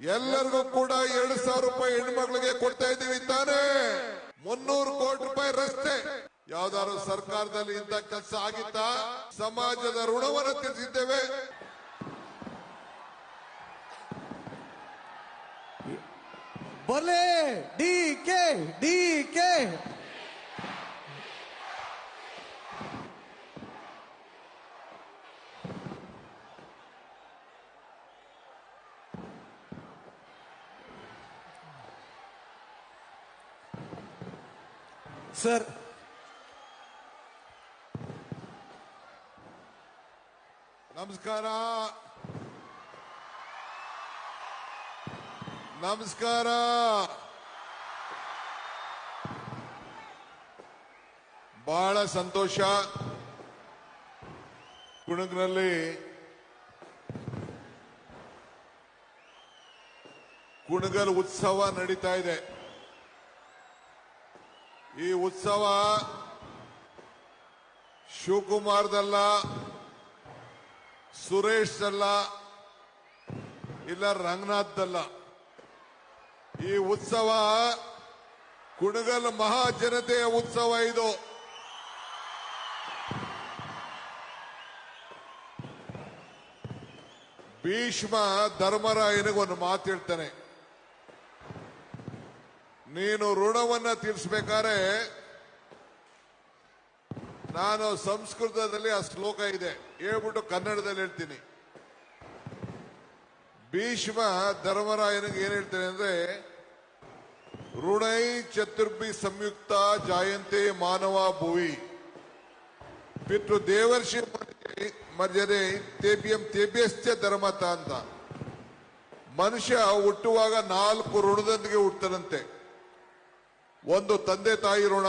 ಎಲ್ಲರಿಗೂ ಕೂಡ ಎರಡು ಸಾವಿರ ರೂಪಾಯಿ ಹೆಣ್ಮಕ್ಳಿಗೆ ಕೊಡ್ತಾ ಇದ್ದೀವಿ ತಾನೇ. ಮುನ್ನೂರು ಕೋಟಿ ರೂಪಾಯಿ ರಸ್ತೆ. ಯಾವ್ದಾದ್ರು ಸರ್ಕಾರದಲ್ಲಿ ಇಂತ ಕೆಲಸ ಆಗಿತ್ತಾ? ಸಮಾಜದ ಋಣವನ್ನು ತಿಳಿಸಿದ್ದೇವೆ ಬಲೆ D K D K. Sir. ನಮಸ್ಕಾರ. ನಮಸ್ಕಾರ. ಬಹಳ ಸಂತೋಷ. ಕುಣಗ್ನಲ್ಲಿ ಕುಣಗಲ್ ಉತ್ಸವ ನಡೀತಾ ಇದೆ. ಈ ಉತ್ಸವ ಶಿವಕುಮಾರ್ದಲ್ಲ ಸುರೇಶ್ ಅಲ್ಲ ಇಲ್ಲ ರಂಗನಾಥ್ದಲ್ಲ. ಈ ಉತ್ಸವ ಕುಣಗಲ್ ಮಹಾಜನತೆಯ ಉತ್ಸವ ಇದು. ಭೀಷ್ಮ ಧರ್ಮರಾಯನಿಗೆ ಒಂದು ಮಾತು ಹೇಳ್ತಾನೆ. ನೀನು ಋಣವನ್ನ ತೀರಿಸಬೇಕಾದ್ರೆ ನಾನು ಸಂಸ್ಕೃತದಲ್ಲಿ ಆ ಶ್ಲೋಕ ಇದೆ. ಹೇಳ್ಬಿಟ್ಟು ಕನ್ನಡದಲ್ಲಿ ಹೇಳ್ತೀನಿ. ಭೀಷ್ಮ ಧರ್ಮರಾಯನಿಗೆ ಏನ್ ಹೇಳ್ತಾನೆ ಅಂದ್ರೆ, ಋಣೈ ಚತುರ್ಭಿ ಸಂಯುಕ್ತ ಜಾಯಂತೆ ಮಾನವ ಭುವಿ. ಪಿತೃ ದೇವರ್ಷಿ ಮರ್ಯಾದೆ ತೇಬಿಯಂ ತೇಬ್ಯಶ್ಚ ಧರ್ಮತ ಅಂತ ಮನುಷ್ಯ ಹುಟ್ಟುವಾಗ ನಾಲ್ಕು ಋಣದೊಂದಿಗೆ ಹುಟ್ಟದಂತೆ ಒಂದು ತಂದೆ ತಾಯಿ ಋಣ,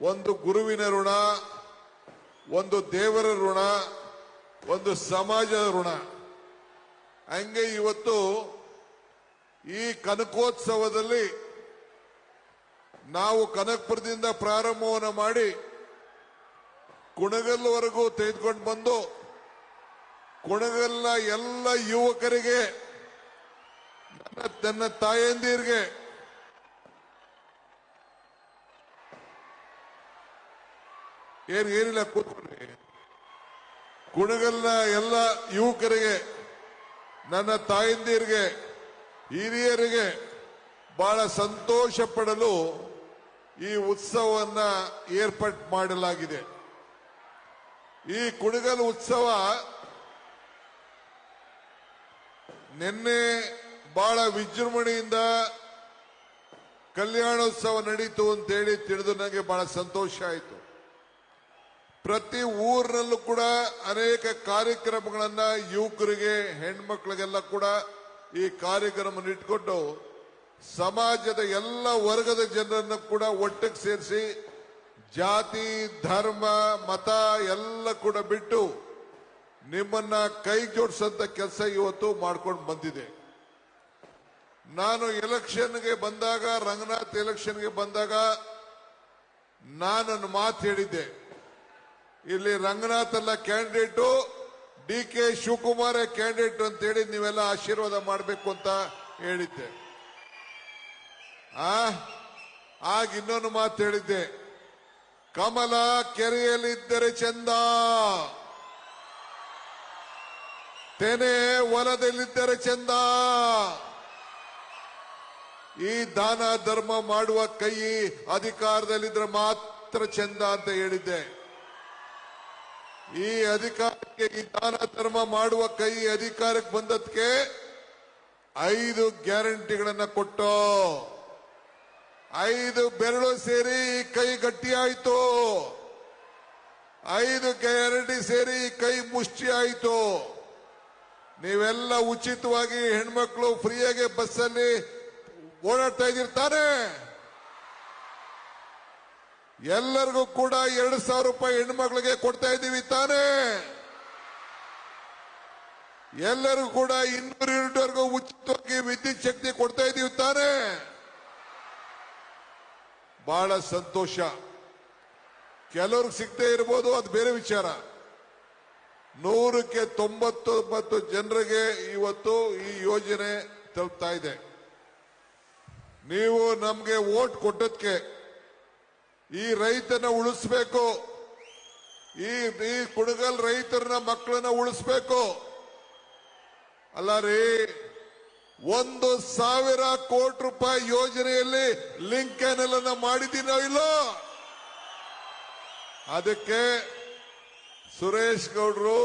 ಒಂದು ಗುರುವಿನ ಋಣ, ಒಂದು ದೇವರ ಋಣ, ಒಂದು ಸಮಾಜದ ಋಣ. ಹಂಗೆ ಇವತ್ತು ಈ ಕನಕೋತ್ಸವದಲ್ಲಿ ನಾವು ಕನಕಪುರದಿಂದ ಪ್ರಾರಂಭವನ್ನು ಮಾಡಿ ಕುಣಗಲ್ವರೆಗೂ ತೆಗೆದುಕೊಂಡು ಬಂದು ಕುಣಗಲ್ನ ಎಲ್ಲ ಯುವಕರಿಗೆ, ನನ್ನ ತಾಯಂದಿರಿಗೆ ಏನ್ ಏನಿಲ್ಲ ಕೂತ್ಕೊಳ್ಳಿ ಕುಣಗಲ್ನ ಎಲ್ಲ ಯುವಕರಿಗೆ, ನನ್ನ ತಾಯಂದಿರಿಗೆ, ಹಿರಿಯರಿಗೆ ಬಹಳ ಸಂತೋಷ ಪಡಲು ಈ ಉತ್ಸವವನ್ನ ಏರ್ಪಾಟ್ ಮಾಡಲಾಗಿದೆ. ಈ ಕುಣಗಲ್ ಉತ್ಸವ ನಿನ್ನೆ ಬಹಳ ವಿಜೃಂಭಣೆಯಿಂದ ಕಲ್ಯಾಣೋತ್ಸವ ನಡೀತು ಅಂತೇಳಿ ತಿಳಿದು ನನಗೆ ಬಹಳ ಸಂತೋಷ ಆಯಿತು. ಪ್ರತಿ ಊರಿನಲ್ಲೂ ಕೂಡ ಅನೇಕ ಕಾರ್ಯಕ್ರಮಗಳನ್ನ ಯುವಕರಿಗೆ, ಹೆಣ್ಮಕ್ಳಿಗೆಲ್ಲ ಕೂಡ ಈ ಕಾರ್ಯಕ್ರಮ ಇಟ್ಕೊಂಡು ಸಮಾಜದ ಎಲ್ಲ ವರ್ಗದ ಜನರನ್ನು ಕೂಡ ಒಟ್ಟಿಗೆ ಸೇರಿಸಿ ಜಾತಿ, ಧರ್ಮ, ಮತ ಎಲ್ಲ ಕೂಡ ಬಿಟ್ಟು ನಿಮ್ಮನ್ನ ಕೈ ಜೋಡಿಸಂತ ಕೆಲಸ ಇವತ್ತು ಮಾಡ್ಕೊಂಡು ಬಂದಿದೆ. ನಾನು ಎಲೆಕ್ಷನ್ಗೆ ಬಂದಾಗ, ರಂಗನಾಥ್ ಎಲೆಕ್ಷನ್ಗೆ ಬಂದಾಗ ನಾನು ಮಾತು ಹೇಳಿದ್ದೆ. ಇಲ್ಲಿ ರಂಗನಾಥ್ ಅಲ್ಲ candidate D K Shivakumar candidate ಅಂತೇಳಿ ನೀವೆಲ್ಲ ಆಶೀರ್ವಾದ ಮಾಡಬೇಕು ಅಂತ ಹೇಳಿದ್ದೆ. ಆಗ ಇನ್ನೊಂದು ಮಾತು ಹೇಳಿದ್ದೆ. ಕಮಲ ಕೆರೆಯಲ್ಲಿದ್ದರೆ ಚಂದ. ತೆನೆ ಹೊಲದಲ್ಲಿದ್ದರೆ ಚಂದ. ಈ ದಾನ ಧರ್ಮ ಮಾಡುವ ಕೈ ಅಧಿಕಾರದಲ್ಲಿದ್ದರೆ ಮಾತ್ರ ಚಂದ ಅಂತ ಹೇಳಿದ್ದೆ. ಈ ಅಧಿಕಾರಕ್ಕೆ ಈ ದಾನ ಧರ್ಮ ಮಾಡುವ ಕೈ ಅಧಿಕಾರಕ್ಕೆ ಬಂದದಕ್ಕೆ ಐದು ಗ್ಯಾರಂಟಿಗಳನ್ನ ಕೊಟ್ಟು. ಐದು ಬೆರಳು ಸೇರಿ ಕೈ ಗಟ್ಟಿಯಾಯಿತು. ಐದು ಗ್ಯಾರಂಟಿ ಸೇರಿ ಕೈ ಮುಷ್ಟಿ ಆಯಿತು ನೀವೆಲ್ಲ ಉಚಿತವಾಗಿ ಹೆಣ್ಮಕ್ಳು ಫ್ರೀಯಾಗಿ ಬಸ್ಸಲ್ಲಿ ಓಡಾಡ್ತಾ ಇದಿರ್ತಾರೆ ಎಲ್ಲರಿಗೂ ಕೂಡ ಎರಡು ಸಾವಿರ ರೂಪಾಯಿ ಹೆಣ್ಮಕ್ಳಿಗೆ ಕೊಡ್ತಾ ಇದ್ದೀವಿ ತಾನೇ. ಎಲ್ಲರಿಗೂ ಕೂಡ ಇನ್ನೂರು ಯೂನಿಟ್ವರೆಗೂ ಉಚಿತವಾಗಿ ವಿದ್ಯುತ್ ಶಕ್ತಿ ಕೊಡ್ತಾ ಇದ್ದೀವಿ ತಾನೇ. ಬಹಳ ಸಂತೋಷ. ಕೆಲವ್ರಿಗೆ ಸಿಗದೆ ಇರ್ಬೋದು, ಅದು ಬೇರೆ ವಿಚಾರ. ನೂರಕ್ಕೆ ತೊಂಬತ್ತು ಮತ್ತು ಜನರಿಗೆ ಇವತ್ತು ಈ ಯೋಜನೆ ತಲುಪ್ತಾ ಇದೆ. ನೀವು ನಮಗೆ ವೋಟ್ ಕೊಟ್ಟದ್ಕೆ ಈ ರೈತನ ಉಳಿಸ್ಬೇಕು. ಈ ಈ ಕುಣಗಲ್ ರೈತರನ್ನ ಮಕ್ಕಳನ್ನ ಉಳಿಸ್ಬೇಕು. ಅಲ್ಲ ರೀ, ಒಂದು ಸಾವಿರ ಕೋಟಿ ರೂಪಾಯಿ ಯೋಜನೆಯಲ್ಲಿ ಲಿಂಕ್ ಕ್ಯಾನಲ್ ಅನ್ನ ಮಾಡಿದ್ದೀನೋ ಇಲ್ಲೋ? ಅದಕ್ಕೆ ಸುರೇಶ್ ಗೌಡ್ರು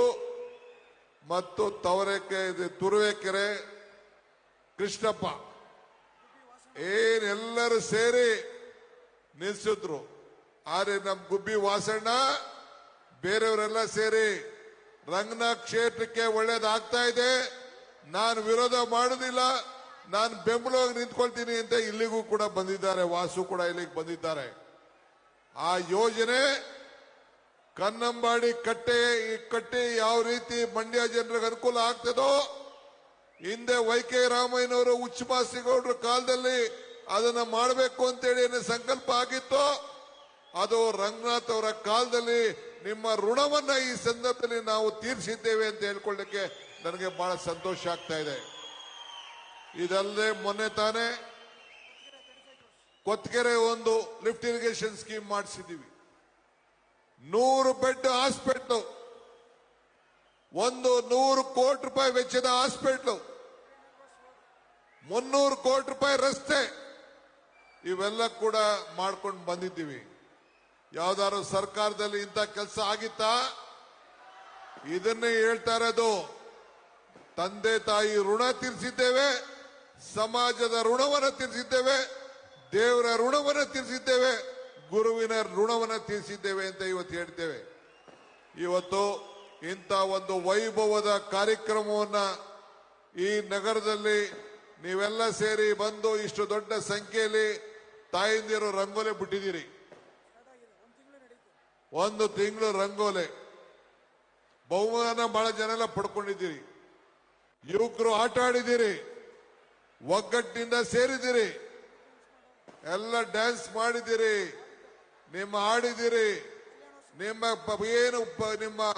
ಮತ್ತು ತವರೆಕೆ, ಇದು ತುರುವೇಕೆರೆ, ಕೃಷ್ಣಪ್ಪ ಏನೆಲ್ಲರೂ ಸೇರಿ ನಿಲ್ಸಿದ್ರು. ಆದ್ರೆ ನಮ್ ಗುಬ್ಬಿ ವಾಸಣ್ಣ, ಬೇರೆಯವರೆಲ್ಲ ಸೇರಿ ರಂಗನ ಕ್ಷೇತ್ರಕ್ಕೆ ಒಳ್ಳೇದಾಗ್ತಾ ಇದೆ. ನಾನು ವಿರೋಧ ಮಾಡುದಿಲ್ಲ. ನಾನು ಬೆಂಬಲವಾಗಿ ನಿಂತ್ಕೊಳ್ತೀನಿ ಅಂತ ಇಲ್ಲಿಗೂ ಕೂಡ ಬಂದಿದ್ದಾರೆ. ವಾಸು ಕೂಡ ಇಲ್ಲಿಗೆ ಬಂದಿದ್ದಾರೆ. ಆ ಯೋಜನೆ ಕನ್ನಂಬಾಡಿ ಕಟ್ಟೆ, ಈ ಕಟ್ಟೆ ಯಾವ ರೀತಿ ಮಂಡ್ಯ ಜನರಿಗೆ ಅನುಕೂಲ ಆಗ್ತದೋ, ಹಿಂದೆ ವೈ ಕೆ ರಾಮಯ್ಯನವರು, ಉಚ್ಚಮಾಸಿಗೌಡರ ಕಾಲದಲ್ಲಿ ಅದನ್ನ ಮಾಡಬೇಕು ಅಂತೇಳಿ ಸಂಕಲ್ಪ ಆಗಿತ್ತು ಅದು ರಂಗನಾಥ್ ಅವರ ಕಾಲದಲ್ಲಿ ನಿಮ್ಮ ಋಣವನ್ನ ಈ ಸಂದರ್ಭದಲ್ಲಿ ನಾವು ತೀರಿಸಿದ್ದೇವೆ ಅಂತ ಹೇಳ್ಕೊಳ್ಳಿಕ್ಕೆ ನನಗೆ ಬಹಳ ಸಂತೋಷ ಆಗ್ತಾ ಇದೆ. ಇದಲ್ಲದೆ ಮೊನ್ನೆ ತಾನೇ ಕೊತ್ಕೆರೆ ಒಂದು ಲಿಫ್ಟ್ ಇರಿಗೇಷನ್ ಸ್ಕೀಮ್ ಮಾಡಿಸಿದ್ದೀವಿ. ನೂರು ಬೆಡ್ ಹಾಸ್ಪಿಟ್ಲು. ಒಂದು ನೂರು ಕೋಟಿ ರೂಪಾಯಿ ವೆಚ್ಚದ ಹಾಸ್ಪಿಟ್ಲು. ಮುನ್ನೂರು ಕೋಟಿ ರೂಪಾಯಿ ರಸ್ತೆ. ಇವೆಲ್ಲ ಕೂಡ ಮಾಡ್ಕೊಂಡು ಬಂದಿದ್ದೀವಿ. ಯಾವ್ದಾದ್ರು ಸರ್ಕಾರದಲ್ಲಿ ಇಂಥ ಕೆಲಸ ಆಗಿತ್ತಾ? ಇದನ್ನೇ ಹೇಳ್ತಾ ಇರೋದು. ತಂದೆ ತಾಯಿ ಋಣ ತೀರಿಸಿದ್ದೇವೆ, ಸಮಾಜದ ಋಣವನ್ನು ತೀರಿಸಿದ್ದೇವೆ, ದೇವರ ಋಣವನ್ನು ತೀರಿಸಿದ್ದೇವೆ, ಗುರುವಿನ ಋಣವನ್ನು ತೀರಿಸಿದ್ದೇವೆ ಅಂತ ಇವತ್ತು ಹೇಳ್ತೇವೆ. ಇವತ್ತು ಇಂಥ ಒಂದು ವೈಭವದ ಕಾರ್ಯಕ್ರಮವನ್ನ ಈ ನಗರದಲ್ಲಿ ನೀವೆಲ್ಲ ಸೇರಿ ಬಂದು ಇಷ್ಟು ದೊಡ್ಡ ಸಂಖ್ಯೆಯಲ್ಲಿ ತಾಯಂದಿರು ರಂಗೋಲೆ ಬಿಟ್ಟಿದ್ದೀರಿ. ಒಂದು ತಿಂಗಳು ರಂಗೋಲೆ. ಬಹುಮಾನ ಬಹಳ ಜನ ಎಲ್ಲ ಪಡ್ಕೊಂಡಿದ್ದೀರಿ. ಯುವಕರು ಆಟ ಆಡಿದ್ದೀರಿ. ಒಗ್ಗಟ್ಟಿನಿಂದ ಸೇರಿದ್ದೀರಿ. ಎಲ್ಲ ಡ್ಯಾನ್ಸ್ ಮಾಡಿದ್ದೀರಿ. ನಿಮ್ಮ ಆಡಿದಿರಿ ನಿಮ್ಮ ಏನು ನಿಮ್ಮ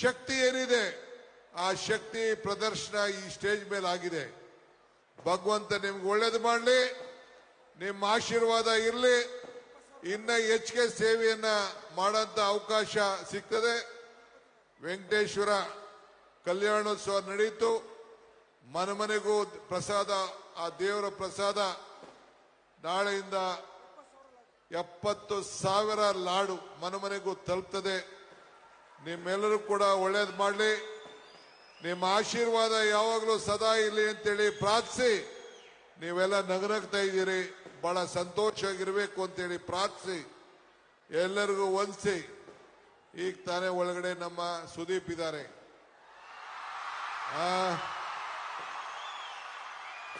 ಶಕ್ತಿ ಏನಿದೆ? ಆ ಶಕ್ತಿ ಪ್ರದರ್ಶನ ಈ ಸ್ಟೇಜ್ ಮೇಲೆ ಆಗಿದೆ. ಭಗವಂತ ನಿಮ್ಗೆ ಒಳ್ಳೇದು ಮಾಡಲಿ. ನಿಮ್ಮ ಆಶೀರ್ವಾದ ಇರಲಿ. ಇನ್ನ ಹೆಚ್ಚಿಗೆ ಸೇವೆಯನ್ನ ಮಾಡಂತ ಅವಕಾಶ ಸಿಗ್ತದೆ. ವೆಂಕಟೇಶ್ವರ ಕಲ್ಯಾಣೋತ್ಸವ ನಡೆಯಿತು ಮನೆಮನೆಗೂ ಪ್ರಸಾದ, ಆ ದೇವರ ಪ್ರಸಾದ. ನಾಳೆಯಿಂದ ಎಪ್ಪತ್ತು ಸಾವಿರ ಲಾಡು ಮನೆಮನೆಗೂ ತಲುಪ್ತದೆ. ನಿಮ್ಮೆಲ್ಲರೂ ಕೂಡ ಒಳ್ಳೇದು ಮಾಡಲಿ. ನಿಮ್ಮ ಆಶೀರ್ವಾದ ಯಾವಾಗಲೂ ಸದಾ ಇರಲಿ ಅಂತೇಳಿ ಪ್ರಾರ್ಥಿಸಿ. ನೀವೆಲ್ಲ ನಗನಗ್ತಾ ಇದ್ದೀರಿ. ಬಹಳ ಸಂತೋಷವಾಗಿರಬೇಕು ಅಂತೇಳಿ ಪ್ರಾರ್ಥಿಸಿ. ಎಲ್ಲರಿಗೂ ವಂದಿಸಿ. ಈಗ ತಾನೇ ಒಳಗಡೆ ನಮ್ಮ ಸುದೀಪ್ ಇದ್ದಾರೆ.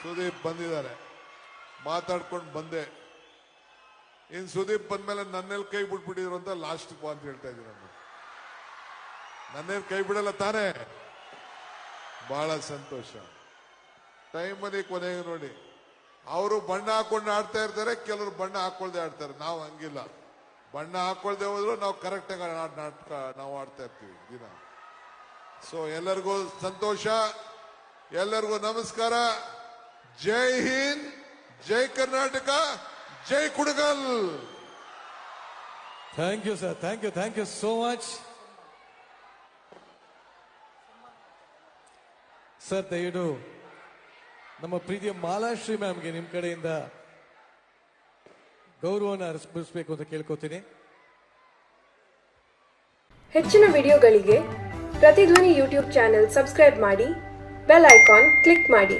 ಸುದೀಪ್ ಬಂದಿದ್ದಾರೆ. ಮಾತಾಡ್ಕೊಂಡು ಬಂದೆ. ಇನ್ ಸುದೀಪ್ ಬಂದ್ಮೇಲೆ ನನ್ನೆಲ್ಲಿ ಕೈ ಬಿಟ್ಬಿಟ್ಟಿದ್ರು ಅಂತ ಲಾಸ್ಟ್ ಅಂತ ಹೇಳ್ತಾ ನಾನು. ನನ್ನೇನು ಕೈ ಬಿಡಲ್ಲ ತಾನೇ? ಬಹಳ ಸಂತೋಷ. ಟೈಮಲ್ಲಿ ಕೊನೆಗೆ ನೋಡಿ. ಅವರು ಬಣ್ಣ ಹಾಕೊಂಡು ಆಡ್ತಾ ಇರ್ತಾರೆ, ಕೆಲವರು ಬಣ್ಣ ಹಾಕೊಳ್ದೆ ಆಡ್ತಾರೆ. ನಾವು ಹಂಗಿಲ್ಲ. ಬಣ್ಣ ಹಾಕೊಳ್ದೆ ಹೋದ್ರು ನಾವು ಕರೆಕ್ಟ್ ಆಗಿ ನಾಟಕ ನಾವು ಆಡ್ತಾ ಇರ್ತೀವಿ ದಿನ. ಸೊ ಎಲ್ಲರಿಗೂ ಸಂತೋಷ. ಎಲ್ಲರಿಗೂ ನಮಸ್ಕಾರ. ಜೈ ಹಿಂದ್, ಜೈ ಕರ್ನಾಟಕ, ಜೈ Kudagal. Thank you sir thank you thank you so much sir ದಯವಿಟ್ಟು ನಮ್ಮ ಪ್ರೀತಿಯ ಮಾಲಾಶ್ರೀ ಮ್ಯಾಮ್ಗೆ ನಿಮ್ಮ ಕಡೆಯಿಂದ ಗೌರವನ ಅರ್ಪಿಸಬೇಕು ಅಂತ ಕೇಳ್ಕೊತೀನಿ. ಹೆಚ್ಚಿನ ವಿಡಿಯೋಗಳಿಗೆ ಪ್ರತಿಧ್ವನಿ ಯೂಟ್ಯೂಬ್ ಚಾನೆಲ್ ಸಬ್ಸ್ಕ್ರೈಬ್ ಮಾಡಿ, ಬೆಲ್ ಐಕಾನ್ ಕ್ಲಿಕ್ ಮಾಡಿ.